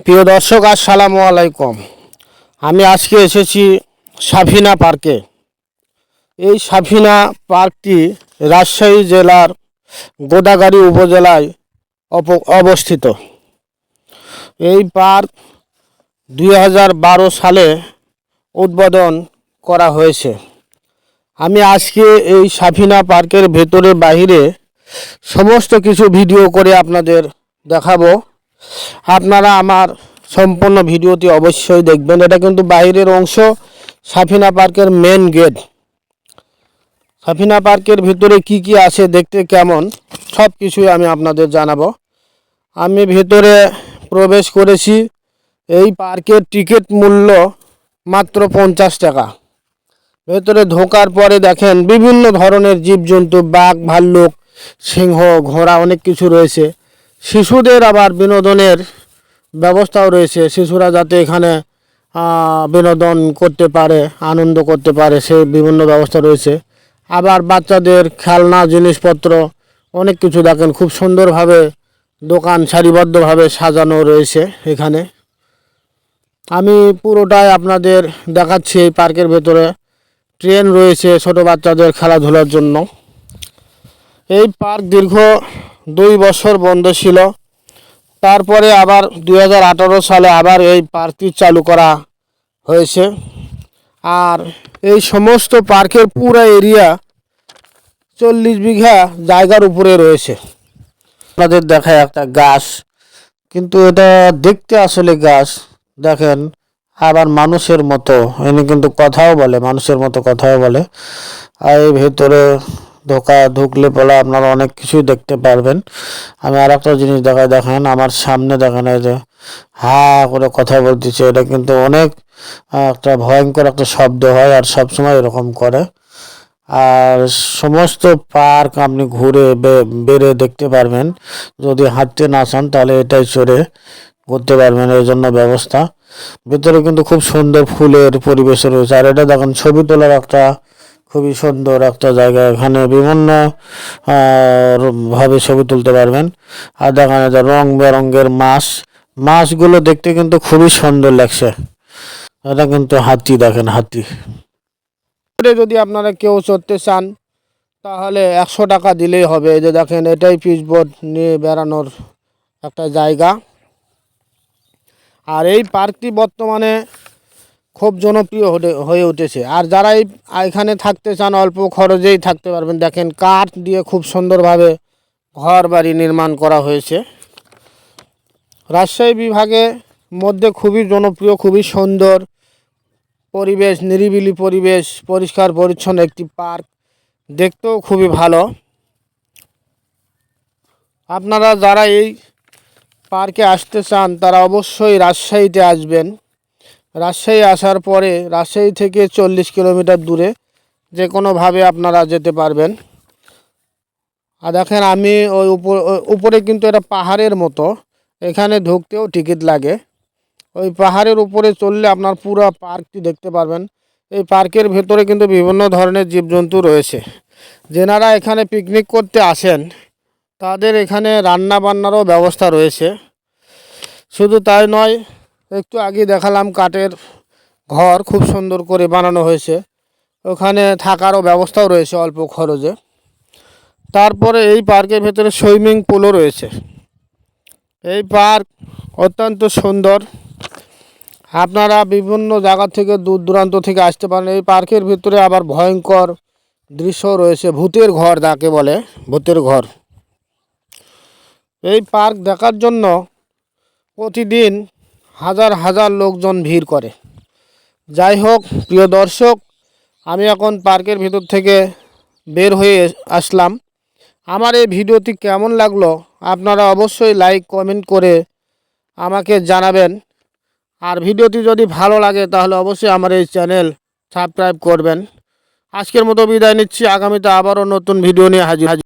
প্রিয় দর্শক, আসসালামু আলাইকুম। আমি আজকে এসেছি সাফিনা পার্কে। এই সাফিনা পার্কটি রাজশাহী জেলার গোদাগাড়ি উপজেলায় অবস্থিত। এই পার্ক দুই হাজার বারো সালে উদ্বোধন করা হয়েছে। আমি আজকে এই সাফিনা পার্কের ভেতরে বাহিরে সমস্ত কিছু ভিডিও করে আপনাদের দেখাবো। আপনারা আমার সম্পূর্ণ ভিডিওটি অবশ্যই দেখবেন। এটা কিন্তু বাইরের অংশ, সাফিনা পার্কের মেন গেট সাফিনা পার্কের ভিতরে কি কি আছে দেখতে কেমন, সব কিছুই আমি আপনাদের জানাব। আমি ভেতরে প্রবেশ করেছি, এই পার্কের টিকিট মূল্য মাত্র পঞ্চাশ টাকা। ভেতরে ঢোকার পরে দেখেন, বিভিন্ন ধরনের জীবজন্তু, বাঘ, ভাল্লুক, সিংহ, ঘোড়া অনেক কিছু রয়েছে। শিশুদের আবার বিনোদনের ব্যবস্থাও রয়েছে। শিশুরা যাতে এখানে বিনোদন করতে পারে, আনন্দ করতে পারে, সেই বিভিন্ন ব্যবস্থা রয়েছে। আবার বাচ্চাদের খেলনা, জিনিসপত্র, অনেক কিছু দেখেন, খুব সুন্দরভাবে দোকান সারিবদ্ধভাবে সাজানো রয়েছে এখানে। আমি পুরোটাই আপনাদের দেখাচ্ছি এই পার্কের ভেতরে। ট্রেন রয়েছে ছোট বাচ্চাদের খেলাধুলার জন্য। এই পার্ক দীর্ঘ দুই বছর বন্ধ ছিল। তারপরে আবার দু হাজার আঠারো সালে আবার এই পার্কটি চালু করা হয়েছে। আর এই সমস্ত পার্কের পুরো এরিয়া চল্লিশ বিঘা জায়গার উপরে রয়েছে। আপনাদের দেখায় একটা গাছ, কিন্তু এটা দেখতে আসলে গাছ। দেখেন, আবার মানুষের মতো। এনে কিন্তু কথাও বলে, মানুষের মতো কথাও বলে। আর এই ভেতরে ঢোকা ঢুকলে পরে আপনারা অনেক কিছুই দেখতে পারবেন। আমি আর একটা জিনিস দেখাই, দেখেন আমার সামনে দেখেন এই যে হা করে কথা বলতেছে। এটা কিন্তু অনেক একটা ভয়ঙ্কর একটা শব্দ হয় আর সবসময় এরকম করে। আর সমস্ত পার্ক আপনি ঘুরে বেড়ে দেখতে পারবেন। যদি হাঁটতে না চান তাহলে এটাই চড়ে ঘুরতে পারবেন, এই জন্য ব্যবস্থা। ভিতরে কিন্তু খুব সুন্দর ফুলের পরিবেশ রয়েছে। আর এটা দেখেন ছবি তোলার একটা খুবই সুন্দর একটা জায়গা এখানে, বিভিন্ন ভাবে ছবি তুলতে পারবেন। আর দেখেন যায় রং বেরঙ্গের মাছ, মাছগুলো দেখতে কিন্তু খুবই সুন্দর লাগছে। এটা কিন্তু হাতি, দেখেন হাতি। যদি আপনারা কেউ চড়তে চান, তাহলে একশো টাকা দিলেই হবে। এই যে দেখেন, এটাই পিচবোর্ড নিয়ে বেড়ানোর একটা জায়গা। আর এই পার্কটি বর্তমানে খুব জনপ্রিয় হয়ে উঠেছে। আর যারা এই, এখানে থাকতে চান, অল্প খরচেই থাকতে পারবেন। দেখেন, কাঠ দিয়ে খুব সুন্দরভাবে ঘর বাড়ি নির্মাণ করা হয়েছে। রাজশাহী বিভাগে মধ্যে খুবই জনপ্রিয়, খুবই সুন্দর পরিবেশ, নিরিবিলি পরিবেশ, পরিষ্কার পরিচ্ছন্ন একটি পার্ক। দেখতেও খুবই ভালো। আপনারা যারা এই পার্কে আসতে চান, তারা অবশ্যই রাজশাহীতে আসবেন। রাজশাহী আসার পরে রাজশাহী থেকে চল্লিশ কিলোমিটার দূরে যে কোনোভাবে আপনারা যেতে পারবেন। আর দেখেন আমি ওই উপর কিন্তু এটা পাহাড়ের মতো, এখানে ঢুকতেও টিকিট লাগে। ওই পাহাড়ের উপরে চললে আপনার পুরো পার্কটি দেখতে পারবেন। এই পার্কের ভেতরে কিন্তু বিভিন্ন ধরনের জীবজন্তু রয়েছে। যেনারা এখানে পিকনিক করতে আসেন, তাদের এখানে রান্না বান্নারও ব্যবস্থা রয়েছে। শুধু তাই নয় একটু আগে দেখালাম কাঠের ঘর খুব সুন্দর করে বানানো হয়েছে। ওখানে থাকারও ব্যবস্থাও রয়েছে অল্প খরচে। তারপরে এই পার্কের ভেতরে সুইমিং পুলও রয়েছে। এই পার্ক অত্যন্ত সুন্দর। আপনারা বিভিন্ন জায়গা থেকে দূর দূরান্ত থেকে আসতে পারেন। এই পার্কের ভিতরে আবার ভয়ঙ্কর দৃশ্য রয়েছে। ভূতের ঘর যাকে বলে, ভূতের ঘর। এই পার্ক দেখার জন্য প্রতিদিন হাজার হাজার লোকজন ভিড় করে। যাই হোক, প্রিয় দর্শক, আমি এখন পার্কের ভিতর থেকে বের হয়ে আসলাম। আমার এই ভিডিওটি কেমন লাগল আপনারা অবশ্যই লাইক, কমেন্ট করে আমাকে জানাবেন। আর ভিডিওটি যদি ভালো লাগে তাহলে অবশ্যই আমার এই চ্যানেল সাবস্ক্রাইব করবেন। আজকের মতো বিদায় নিচ্ছি। আগামীতে আবারও নতুন ভিডিও নিয়ে হাজির